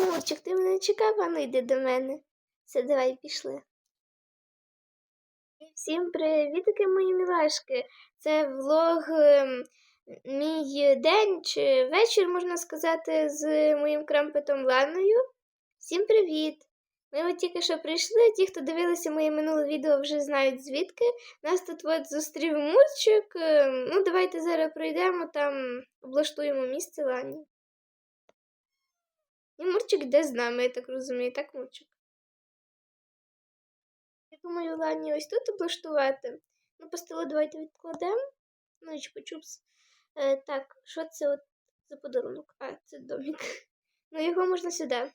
Мурчик, ти мене чекав, а ну йди до мене. Все, давай пішли. І Всім привітки, мої мілашки. Це влог ем, мій день чи вечір, можна сказати, з моїм крампетом Ланою. Всім привіт! Ми от тільки що прийшли. Ті, хто дивилися моє минуле відео, вже знають звідки. Нас тут от зустрів Мурчик. Ем, Ну, давайте зараз пройдемо там, облаштуємо місце Лані. Мурчик йде з нами, я так розумію, так, Мурчик? Я думаю, Лані ось тут облаштувати. Ну, постелу давайте відкладемо. Ну, і чупа-чупс. Е, так, що це от за подарунок? А, це домик. Ну, його можна сюди.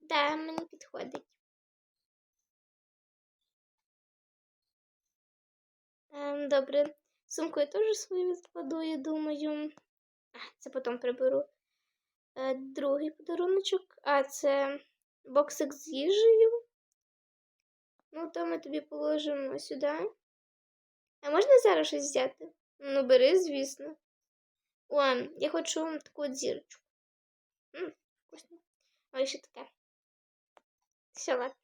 Да, мені підходить. Ем, добре. Сумку я теж свою відкладу, я думаю. А, це потім приберу. Е, другий подаруночок. А, це боксик з їжею. Ну, то ми тобі положимо сюди. А можна зараз щось взяти? Ну, бери, звісно. О, я хочу таку от зірочку. Ой, ще таке. Все, ладно.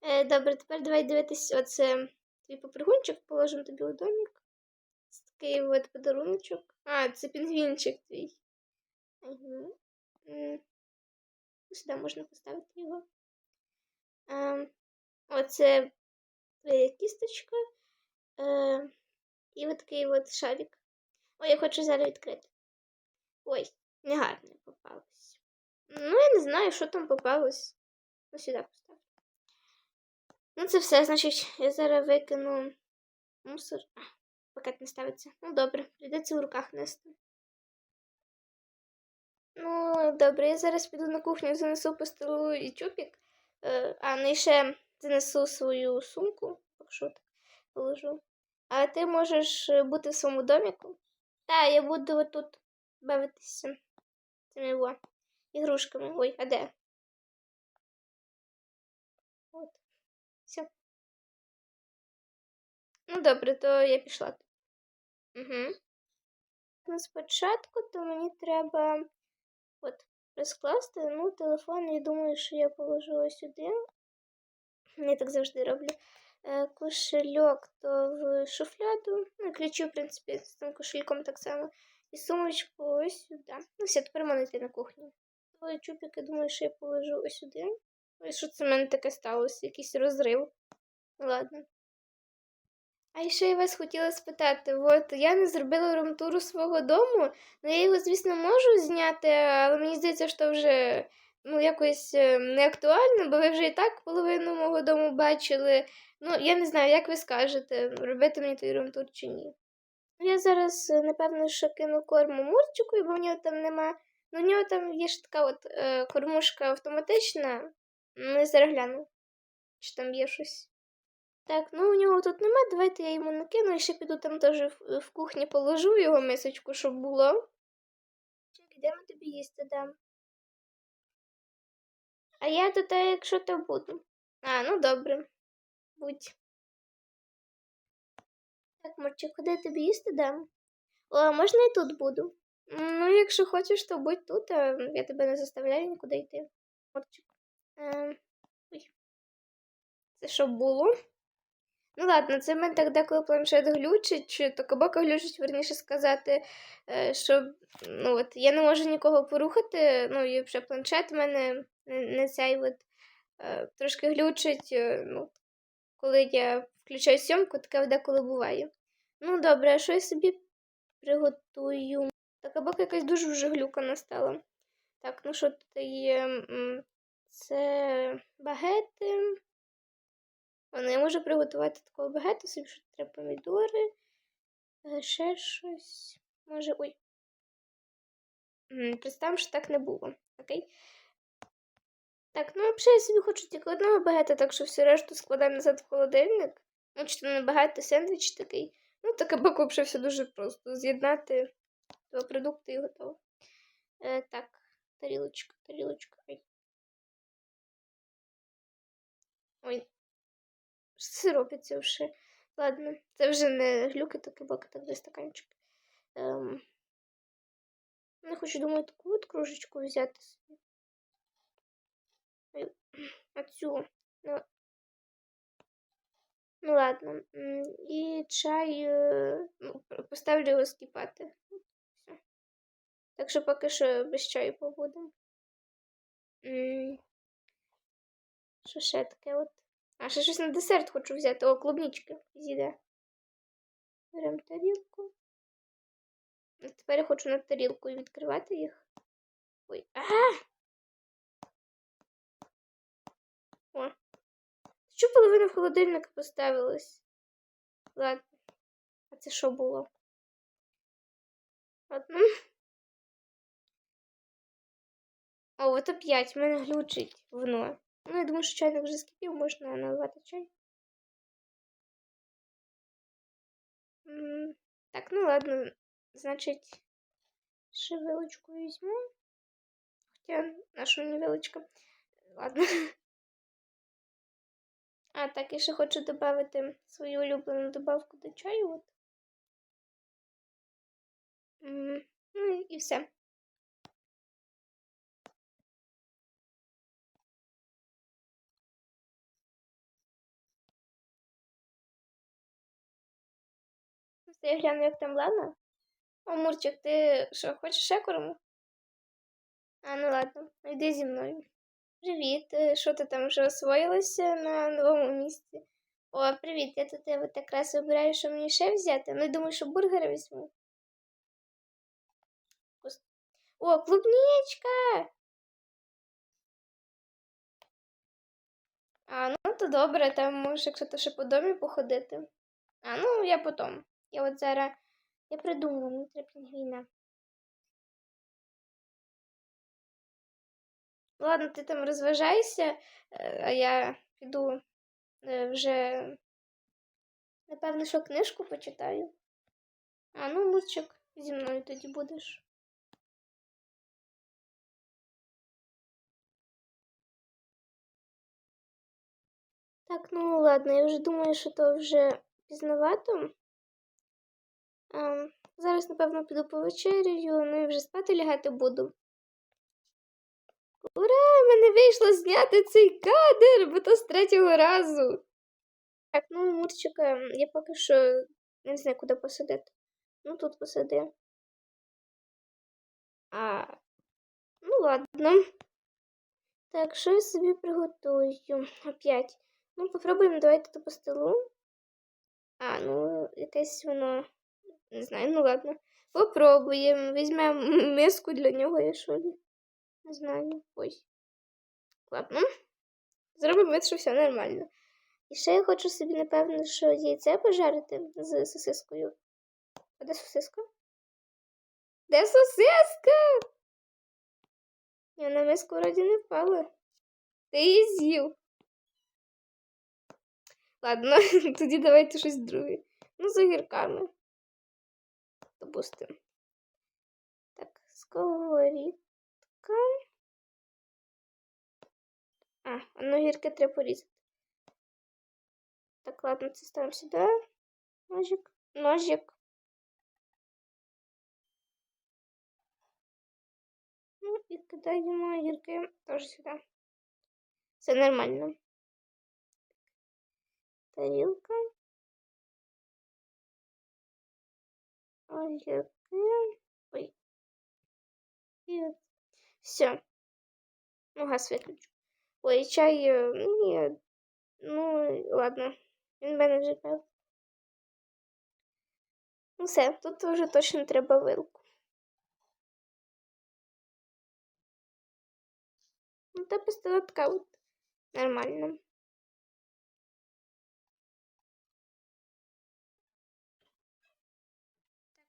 Е, добре, тепер давай дивитись оце твій попригунчик, положимо тобі у домик. Це такий от подаруночок. А, це пінгвінчик твій. Угу. Сюди можна поставити його. Е, оце кісточка. Е, і от такий от шарик. Ой, я хочу зараз відкрити. Ой, негарно попалось. Ну, я не знаю, що там попалось. Ну, сюди поставлю. Ну, це все, значить, я зараз викину мусор. А, пакет не ставиться. Ну, добре, прийдеться в руках нести. Ну, добре, я зараз піду на кухню, занесу постелу і чупік. Е, а ну і ще занесу свою сумку, якщо так положу. А ти можеш е, бути в своєму доміку? Так, я буду отут бавитися цими його ігрушками. Ой, а де? От. Все. Ну, добре, то я пішла. Угу. Ну, спочатку то мені треба от розкласти. Ну, телефон, я думаю, що я положу ось сюди. Я так завжди роблю. Е, Кошельок то в шуфляду. Ну, ключі, в принципі, з цим кошельком так само. І сумочку ось сюди. Ну, все, тепер можна йти на кухню. Твої чупики, думаю, що я положу ось сюди. Ой, що це в мене таке сталося? Якийсь розрив. Ладно. А ще я вас хотіла спитати, от я не зробила румтуру свого дому, ну я його, звісно, можу зняти, але мені здається, що вже ну, якось е, не актуально, бо ви вже і так половину мого дому бачили. Ну, я не знаю, як ви скажете, робити мені той румтур чи ні. Я зараз, е, напевно, що кину корму Мурчику, бо в нього там нема. Ну, в нього там є ж така от е, кормушка автоматична. Ну, я зараз гляну, чи там є щось. Так, ну у нього тут нема, давайте я йому накину і ще піду там теж в, в кухні положу його мисочку, щоб було. Чекай, де ми тобі їсти дам? А я тут, якщо то буду. А, ну добре. Будь. Так, Мурчик, куди тобі їсти дам? О, можна і тут буду? Ну, якщо хочеш, то будь тут, а я тебе не заставляю нікуди йти. Мурчик. Ем, ой. Це що було? Ну ладно, це в мене так деколи планшет глючить, чи то кабака глючить, верніше сказати, е, що ну, от, я не можу нікого порухати, ну і вже планшет в мене не, цей от, е, трошки глючить, е, ну, коли я включаю сьомку, таке деколи буває. Ну добре, а що я собі приготую? Та кабака якась дуже вже глюка настала. Так, ну що тут є? Це багети. Вона я можу приготувати такого багато, собі що треба помідори, е, ще щось. Може, ой. Представимо, що так не було. Окей? Так, ну взагалі я собі хочу тільки одного багета, так що всю решту складаю назад в холодильник. Ну, чи то не багато сендвіч такий. Ну, таке баку вже все дуже просто. З'єднати два продукти і готово. Е, так, тарілочка, тарілочка. Ой, робиться вже? Ладно, це вже не глюки, то кибаки, так де стаканчик. Ем, не хочу, думаю, таку от кружечку взяти собі. Оцю. Ну, ну ладно. І чай е, ну, поставлю його скіпати. Все. Так що поки що без чаю побудемо. Що ще таке от? А ще щось на десерт хочу взяти. О, клубнички зійде. Беремо тарілку. А тепер я хочу на тарілку відкривати їх. Ой. А! О. Що половина в холодильник поставилась? Ладно. А це що було? Ладно. О, от опять в мене глючить воно. Ну, я думаю, що чайник вже скипів, можна наливати чай. Так, ну ладно. Значить, ще вилочку візьму. Хоча наша невеличка. Ладно. А, так, я ще хочу додати свою улюблену добавку до чаю. От. Ну і все. Просто я гляну, як там ладно. О, Мурчик, ти що, хочеш ще? А, ну ладно, йди зі мною. Привіт, е, що ти там вже освоїлася на новому місці? О, привіт, я тут я от якраз вибираю, що мені ще взяти. Ну, думаю, що бургери візьму. О, клубничка! А, ну то добре, там можеш, якщо то ще по домі походити. А, ну я потом. Я от зараз. Я придумала, мені треба пінгвіна. Ладно, ти там розважайся, е, а я піду е, вже, напевно, що книжку почитаю. А, ну, Мурчик, зі мною тоді будеш. Так, ну ладно, я вже думаю, що то вже пізнавато. Зараз, напевно, піду повечеряю, ну і вже спати лягати буду. Ура! мене вийшло зняти цей кадр, бо то з третього разу. Так, ну, Мурчика, я поки що не знаю, куди посадити. Ну, тут посади. А, ну ладно. Так, що я собі приготую? Опять. Ну, попробуємо давайте по столу. А, ну, якесь воно. Не знаю, ну ладно. Попробуємо. Візьмемо миску для нього, я що ли? Не знаю. Ой. Ладно. Зробимо вид, що все нормально. І ще я хочу собі, напевно, що яйце пожарити з сосискою. А де сосиска? Де сосиска? Я на миску вроді не впала. Ти її з'їв. Ладно, тоді давайте щось друге. Ну, з огірками. Допустимо. Так, сковорідка. А, ну огірки треба порізати. Так, ладно, це ставимо сюди. Ножик. Ножик. Ну і кидаємо огірки теж сюди. Все нормально. Тарілка. Ой. От. Все. Ну, газ виключу. Ой, чай. е, Ні. Ну, ладно. Він мене вже. Ну все, тут вже точно треба вилку. Ну, та постала така от нормально.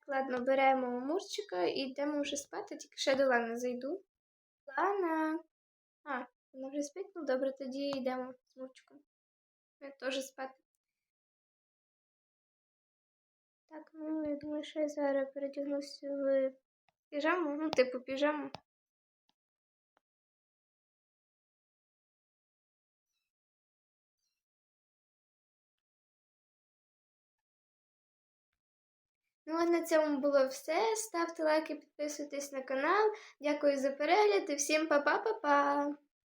Ладно, беремо Мурчика і йдемо вже спати, тільки ще до Лани зайду. Лана. А, вона вже спить? Ну добре, тоді йдемо з Мурчиком. Я теж спати. Так, ну я думаю, що я зараз передягнуся в піжаму, ну, типу піжаму. Ну, а на цьому було все. Ставте лайки, підписуйтесь на канал. Дякую за перегляд і всім па-па-па-па!